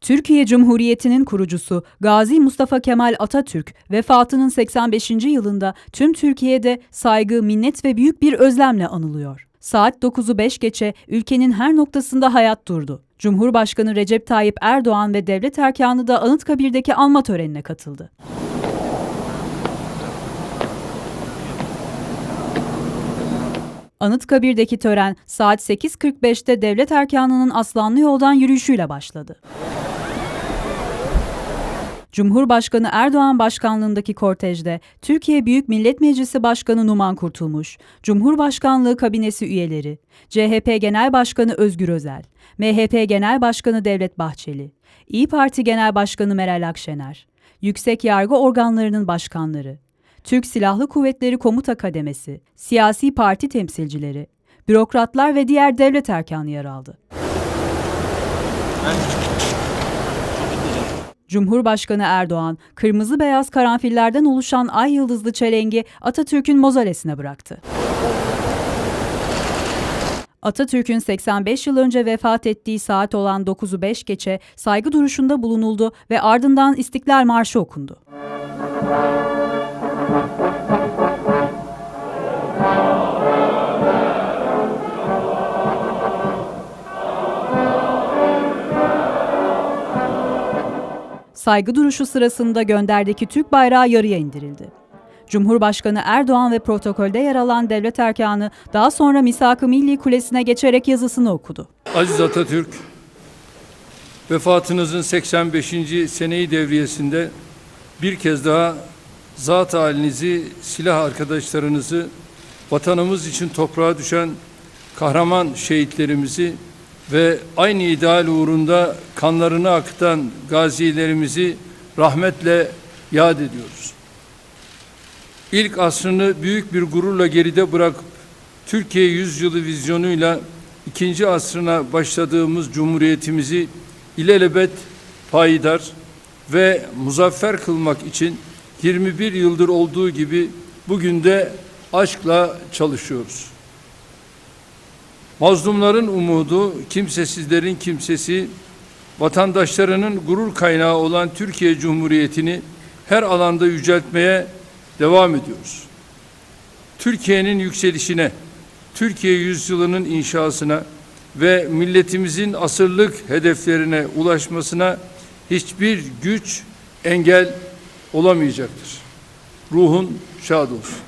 Türkiye Cumhuriyeti'nin kurucusu Gazi Mustafa Kemal Atatürk vefatının 85. yılında tüm Türkiye'de saygı, minnet ve büyük bir özlemle anılıyor. Saat 9'u 5 geçe ülkenin her noktasında hayat durdu. Cumhurbaşkanı Recep Tayyip Erdoğan ve devlet erkanı da Anıtkabir'deki anma törenine katıldı. Anıtkabir'deki tören saat 8.45'te devlet erkanının Aslanlı Yoldan yürüyüşüyle başladı. Cumhurbaşkanı Erdoğan başkanlığındaki kortejde Türkiye Büyük Millet Meclisi Başkanı Numan Kurtulmuş, Cumhurbaşkanlığı kabinesi üyeleri, CHP Genel Başkanı Özgür Özel, MHP Genel Başkanı Devlet Bahçeli, İyi Parti Genel Başkanı Meral Akşener, yüksek yargı organlarının başkanları, Türk Silahlı Kuvvetleri Komuta Kademesi, siyasi parti temsilcileri, bürokratlar ve diğer devlet erkanı yer aldı. Cumhurbaşkanı Erdoğan, kırmızı beyaz karanfillerden oluşan ay yıldızlı çelengi Atatürk'ün mozolesine bıraktı. Atatürk'ün 85 yıl önce vefat ettiği saat olan 9'u 5 geçe saygı duruşunda bulunuldu ve ardından İstiklal Marşı okundu. Saygı duruşu sırasında gönderdeki Türk bayrağı yarıya indirildi. Cumhurbaşkanı Erdoğan ve protokolde yer alan devlet erkanı daha sonra Misak-ı Milli Kulesi'ne geçerek yazısını okudu. Aziz Atatürk, vefatınızın 85. seneyi devriyesinde bir kez daha zat halinizi, silah arkadaşlarınızı, vatanımız için toprağa düşen kahraman şehitlerimizi ve aynı ideal uğrunda kanlarını akıtan gazilerimizi rahmetle yad ediyoruz. İlk asrını büyük bir gururla geride bırakıp Türkiye yüzyılı vizyonuyla ikinci asrına başladığımız cumhuriyetimizi ilelebet payidar ve muzaffer kılmak için 21 yıldır olduğu gibi bugün de aşkla çalışıyoruz. Mazlumların umudu, kimsesizlerin kimsesi, vatandaşlarının gurur kaynağı olan Türkiye Cumhuriyeti'ni her alanda yüceltmeye devam ediyoruz. Türkiye'nin yükselişine, Türkiye yüzyılının inşasına ve milletimizin asırlık hedeflerine ulaşmasına hiçbir güç engel olamayacaktır. Ruhun şad olsun.